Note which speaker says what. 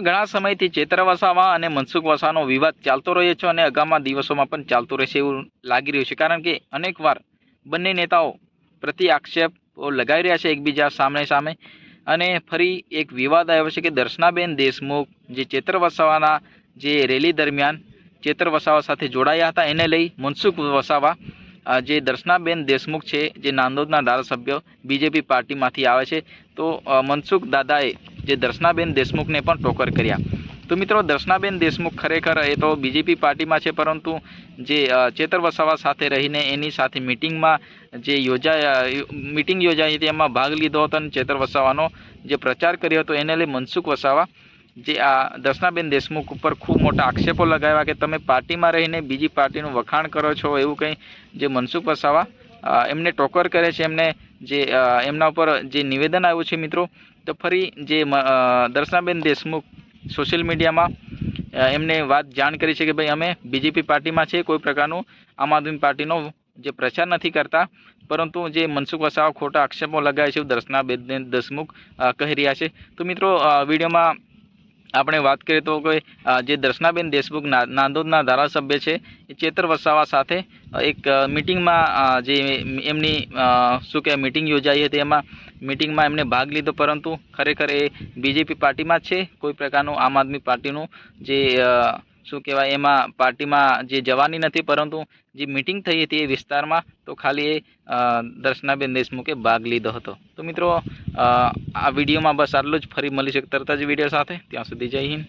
Speaker 1: ઘણા સમયથી ચેતર વસાવા અને મનસુખ વસાવાનો વિવાદ ચાલતો રહ્યો છે અને આગામના દિવસોમાં પણ ચાલતો રહેશે એવું લાગી રહ્યું છે. કારણ કે અનેકવાર બંને નેતાઓ પ્રતિ આક્ષેપો લગાવી રહ્યા છે એકબીજા સામે સામે. અને ફરી એક વિવાદ આવ્યો છે કે દર્શનાબેન દેશમુખ જે ચેતર વસાવાના જે રેલી દરમિયાન ચેતર વસાવા સાથે જોડાયા હતા, એને લઈ મનસુખ વસાવા જે દર્શનાબેન દેશમુખ છે, જે નાંદોદના ધારાસભ્ય બીજેપી પાર્ટીમાંથી આવે છે. તો મનસુખ દાદાએ જે દર્શનાબેન દેશમુખને પણ ટોકર કર્યા. તો મિત્રો, દર્શનાબેન દેશમુખ ખરેખર એ તો બીજેપી પાર્ટીમાં છે, પરંતુ જે ચેતર વસાવા સાથે રહીને એની સાથે મિટિંગમાં જે યોજાયા, મિટિંગ યોજાઈ હતી, એમાં ભાગ લીધો હતો અને ચેતર વસાવાનો જે પ્રચાર કર્યો હતો, એને લઈ મનસુખ વસાવા જે આ દર્શનાબેન દેશમુખ ઉપર ખૂબ મોટા આક્ષેપો લગાવ્યા કે તમે પાર્ટીમાં રહીને બીજી પાર્ટીનું વખાણ કરો છો એવું કંઈ જે મનસુખ વસાવા એમને ટોકર કરે છે, એમને જે એમના ઉપર જે નિવેદન આવ્યું છે મિત્રો, તો ફરી જે દર્શનાબેન દેશમુખ સોશિયલ મીડિયામાં એમને વાત જાણ કરી છે કે ભાઈ અમે બીજેપી પાર્ટીમાં છે કોઈ પ્રકારનું આમ આદમી પાર્ટીનો જે પ્રચાર નથી કરતા, પરંતુ જે મનસુખ વસાવા ખોટા આક્ષેપો લગાવે છે દર્શનાબેન દેશમુખ કહી રહ્યા છે. તો મિત્રો વિડીયોમાં આપણે વાત કરીએ તો કે જે દર્શનાબેન દેશમુખ નાંદોદના ધારાસભ્ય છે, એ ચેતર વસાવા સાથે એક મિટિંગમાં જે એમની શું કહેવાય, મિટિંગ યોજાઈ હતી, એમાં મિટિંગમાં એમણે ભાગ લીધો, પરંતુ ખરેખર એ બીજેપી પાર્ટીમાં જ છે, કોઈ પ્રકારનું આમ આદમી પાર્ટીનું જે શું કહેવાય, એમાં પાર્ટીમાં જે જવાની નથી, પરંતુ જે મિટિંગ થઈ હતી એ વિસ્તારમાં, તો ખાલી એ દર્શનાબેન દેશમુખે ભાગ લીધો હતો. તો મિત્રો આ વિડીયોમાં બસ આટલું જ. ફરી મળી શકે તરત જ વીડિયો સાથે. ત્યાં સુધી જય હિન્દ.